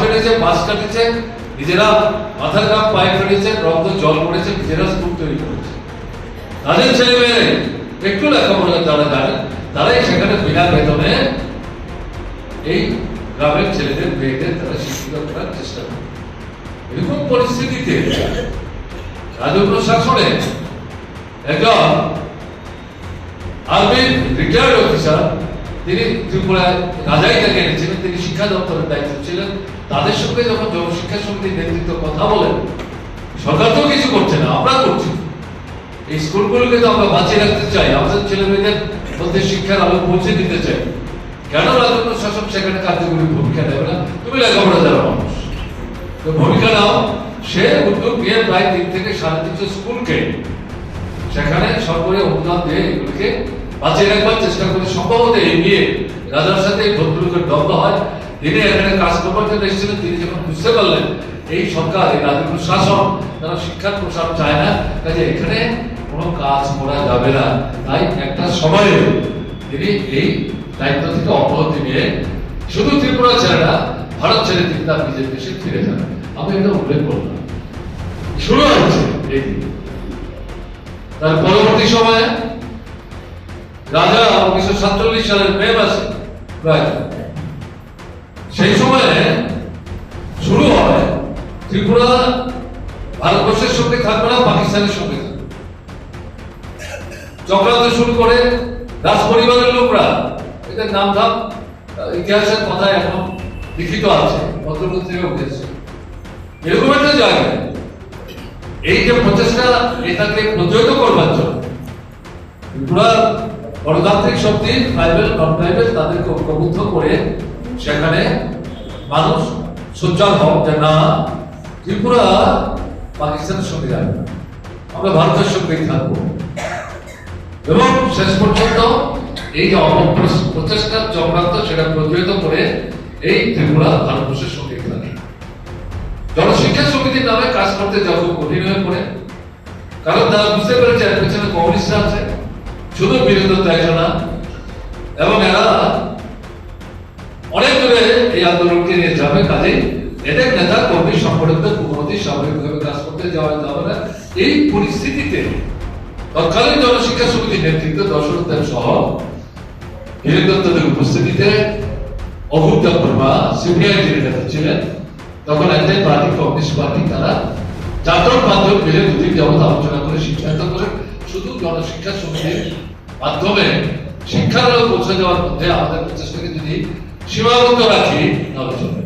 কেটেছে বাস কাটেছে, নিজেরা মাথার ঘাম পায়ে ফেলেছে রক্ত, জল পড়েছে, নিজেরা স্কুল তৈরি করেছে। তাদের ছেলে মেয়ে একটু লেখাপড়া তারাই সেখানে বিনা বেতনে এই গ্রামের ছেলেদের, মেয়েদের তারা শিক্ষিত করার চেষ্টা করে। এরকম পরিস্থিতিতে রাজ্য প্রশাসনে একজন আর্মির রিটায়ার্ড অফিসার তিনি ত্রিপুরায় রাজাই তাকে এনেছিলেন দপ্তরের দায়িত্ব ছিলেন, তাদের সঙ্গে যখন জনশিক্ষা সমিতির নেতৃত্ব কথা বলেন, সরকার তো কিছু করছে না, আমরা করছি। এই স্কুলগুলোকে তো আমরা বাঁচিয়ে রাখতে চাই, আমাদের ছেলে মেয়েদের মধ্যে শিক্ষার আলো পৌঁছে দিতে চাই। কেন রাজ্য প্রশাসন সেখানে কার্যকরী ভূমিকা নেবে না? তুমি লেখাপড়া যারা মানুষ। তো ভূমিকা নাও, সে উদ্যোগ নিয়ে প্রায় তিন থেকে সাড়ে তিনশো স্কুলকে সেখানে সরকারি অনুদান দিয়ে এগুলিকে বাঁচিয়ে রাখবার চেষ্টা করে, সম্ভবত এগিয়ে রাজার সাথে ভদ্রলোকের তিনি এখানে কাজ জন্য এসেছিলেন, তিনি যখন বুঝতে পারলেন, এই সরকার, এই রাজ্য প্রশাসন, তারা শিক্ষার প্রসার চায় না, কাজে এখানে কোনো কাজ করা যাবে না। তাই একটা সময়ে তিনি এই দায়িত্ব থেকে অব্যাহতি নিয়ে শুধু ত্রিপুরা ছেড়ে না, ভারত ছেড়ে তিনি তার নিজের দেশে ফিরে যান। আমি এটা উল্লেখ করলাম। শুরু হচ্ছে এই। তার পরবর্তী সময়ে রাজা উনিশশো সাতচল্লিশ সালের মে মাসে প্রায় সেই সময়ে শুরু হয় ত্রিপুরা ভারতবর্ষের সঙ্গে থাকবে না, পাকিস্তানের সঙ্গে থাকবে। চক্রান্ত শুরু করে রাজ পরিবারের লোকরা, এদের নাম ধাম ইতিহাসের কথা এখন লিখিত আছে পত্রপত্রিকা উঠেছে। এরকম একটা জায়গায় এই যে প্রচেষ্টা এটাকে প্রজ্বলিত করবার জন্য ত্রিপুরা গণতান্ত্রিক শক্তি ট্রাইবেল নন ট্রাইবেল তাদেরকে ঐক্যবদ্ধ করে সেখানে মানুষ সোচ্চার হোক যে না, ত্রিপুরা পাকিস্তানের সঙ্গে যাবে। আমরা ভারতের সঙ্গেই থাকব। এবং শেষ পর্যন্ত এই যে প্রচেষ্টার চক্রান্ত সেটা প্রজ্বলিত করে এই ত্রিপুরা ভারতবর্ষের সঙ্গে থাকে জনশিক্ষা সমিতির নামে কাজ করতে যা খুব কঠিন হয়ে পড়ে, কারণ তারা বুঝতে পেরেছে এর পেছনে কমিউনিস্টরা আছে, শুধু বিরোধিতা একজন এবং এরা আন্দোলনকে নিয়ে যাবে কাজে এদের নেতা, কর্মী সংগঠনদের মুখোমুখি স্বাভাবিকভাবে কাজ করতে যাওয়া যাবে না এই পরিস্থিতিতে তৎকালীন জনশিক্ষা সমিতির নেতৃত্ব দেব সহ উপস্থিতিতে অভুক্ত বর্মা সিপিআই যিনি নেতা ছিলেন, তখন একটাই পার্টি কমিউনিস্ট পার্টি, তারা মিলে দুদিন যাবত আলোচনা করে সিদ্ধান্ত করে শুধু জনশিক্ষা সমিতির মাধ্যমে শিক্ষার পৌঁছে দেওয়ার মধ্যে আমাদের প্রচেষ্টাকে যদি সীমাবদ্ধ রাখি চলবে